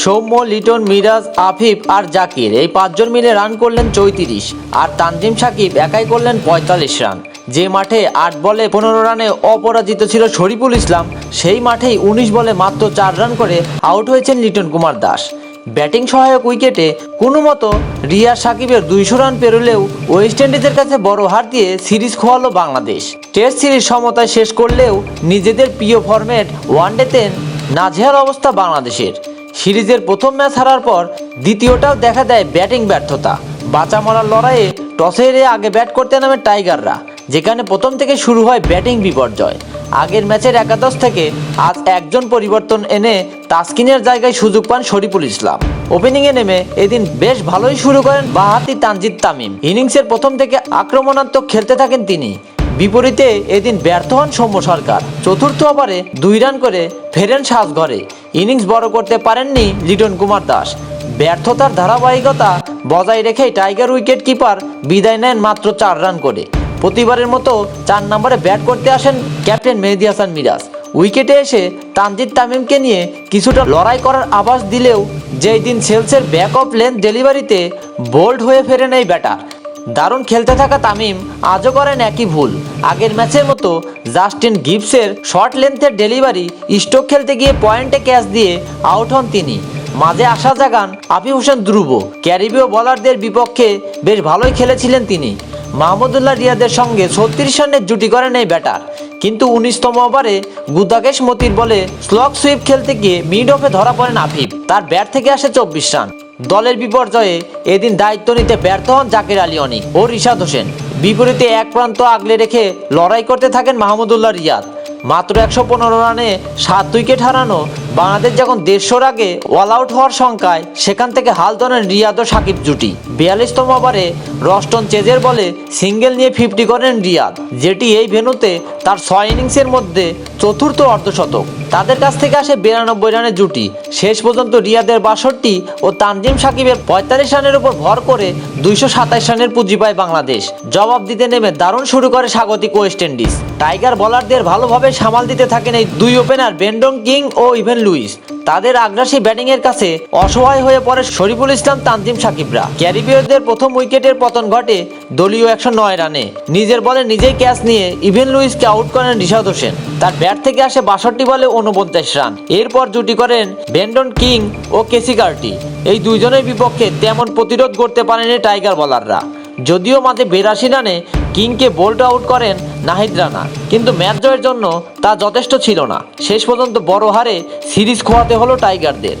সৌম্য, লিটন, মিরাজ, আফিফ আর জাকির এই পাঁচজন মিলে রান করলেন চৌত্রিশ আর তানজিম সাকিব একাই করলেন পঁয়তাল্লিশ রান। যে মাঠে আট বলে পনেরো রানে অপরাজিত ছিল শরীফুল ইসলাম, সেই মাঠেই উনিশ বলে মাত্র চার রান করে আউট হয়েছেন লিটন কুমার দাস। ব্যাটিং সহায়ক উইকেটে কোনো মতো রিয়া সাকিবের দুইশো রান পেরোলেও ওয়েস্ট ইন্ডিজের কাছে বড় হার দিয়ে সিরিজ খোয়ালো বাংলাদেশ। টেস্ট সিরিজ সমতায় শেষ করলেও নিজেদের প্রিয় ফরম্যাট ওয়ানডেতে নাজেহাল অবস্থা বাংলাদেশের। সিরিজের প্রথম ম্যাচ হারার পর দ্বিতীয়টাও দেখা দেয় ব্যাটিং ব্যর্থতা। বাঁচা মরার লড়াইয়ে টসে হেরে আগে ব্যাট করতে নামে টাইগাররা, যেখানে প্রথম থেকে শুরু হয় ব্যাটিং বিপর্যয়। আগের ম্যাচের একাদশ থেকে আজ একজন পরিবর্তন এনে তাসকিনের জায়গায় সুযোগ পান শরীফুল ইসলাম। ওপেনিংয়ে নেমে এদিন বেশ ভালোই শুরু করেন বাহাতি তানজিদ তামিম। ইনিংসের প্রথম থেকে আক্রমণাত্মক খেলতে থাকেন তিনি। বিপরীতে এদিন ব্যর্থ হন সৌম্য সরকার। চতুর্থ ওভারে দুই রান করে ফেরেন সাজঘরে ইনিংস বড় করতে পারেননি লিটন কুমার দাস। ব্যর্থতার ধারাবাহিকতা বজায় রেখেই টাইগার উইকেট কিপার বিদায় নেন মাত্র চার রান করে। প্রতিবারের মতো চার নম্বরে ব্যাট করতে আসেন ক্যাপ্টেন মেহেদি হাসান মিরাজ। উইকেটে এসে তানজিদ তামিমকে নিয়ে কিছুটা লড়াই করার আভাস দিলেও যেই দিন সেলসের ব্যাক অফ লেন্থ ডেলিভারিতে বোল্ড হয়ে ফেরেন এই ব্যাটার দারুণ খেলতে থাকা তামিম আজও করেন একই ভুল। আগের ম্যাচের মতো জাস্টিন গিবসের শর্ট লেন্থের ডেলিভারি স্টোক খেলতে গিয়ে পয়েন্টে ক্যাচ দিয়ে আউট হন তিনি। মাঝে আশা জাগান আফিফ হোসেন ধ্রুব। ক্যারিবীয় বলারদের বিপক্ষে বেশ ভালোই খেলেছিলেন তিনি। মাহমুদুল্লাহ রিয়াদের সঙ্গে ছত্রিশ রানের জুটি করেন এই ব্যাটার। কিন্তু উনিশতম ওভারে গুদাকেশ মতির বলে স্লগ সুইপ খেলতে গিয়ে মিড অফে ধরা পড়েন আফিফ। তার ব্যাট থেকে আসে চব্বিশ রান। দলের বিপর্যয়ে এদিন দায়িত্ব নিতে ব্যর্থ হন জাকির আলী অনিক ও রিশাদ হোসেন। বিপরীতে এক প্রান্ত আগলে রেখে লড়াই করতে থাকেন মাহমুদুল্লাহ রিয়াদ। মাত্র একশো পনেরো রানে সাত উইকেট হারানো বাংলাদেশ যখন দেড়শোর আগে অল আউট হওয়ার সংখ্যায়, সেখান থেকে হাল ধরেন রিয়াদ ও সাকিব জুটি। বিয়াল্লিশতম ওভারে রস্টন চেজের বলে সিঙ্গেল নিয়ে ফিফটি করেন রিয়াদ, যেটি এই ভেনুতে তার ছয় ইনিংসের মধ্যে চতুর্থ অর্ধশতক। তাদের কাছ থেকে আসে বিরানব্বই রানের জুটি। শেষ পর্যন্ত রিয়াদের বাষট্টি ও তানজিম সাকিবের পঁয়তাল্লিশ রানের উপর ভর করে দুইশো সাতাশ রানের পুঁজি পায় বাংলাদেশ। জবাব দিতে নেমে দারুণ শুরু করে স্বাগতিক ওয়েস্ট ইন্ডিজ। টাইগার বলারদের ভালোভাবে সামাল দিতে থাকেন এই দুই ওপেনার বেন্ডং কিং ও ইভেন লুইস। তাদের আগ্রাসী ব্যাটিংয়ের কাছে অসহায় হয়ে পড়ে শরীফুল ইসলাম, তানজিম সাকিবরা। ক্যারিবীয়দের প্রথম উইকেটের পতন ঘটে দলীয় একশো নয় রানে। নিজের বলে নিজেই ক্যাচ নিয়ে ইভেন লুইসকে আউট করেন রিশাদ হোসেন। তার ব্যাট থেকে আসে বাষট্টি বলে উনপঞ্চাশ রান। এরপর জুটি করেন বেন্ডন কিং ও কেসি কার্টি। এই দুইজনের বিপক্ষে তেমন প্রতিরোধ করতে পারেনি টাইগার বলাররা। যদিও মাঝে বিরাশি রানে কিংকে বোল্ড আউট করেন নাহিদ রানা, কিন্তু ম্যাচ জয়ের জন্য তা যথেষ্ট ছিল না। শেষ পর্যন্ত বড় হারে সিরিজ খোয়াতে হলো টাইগারদের।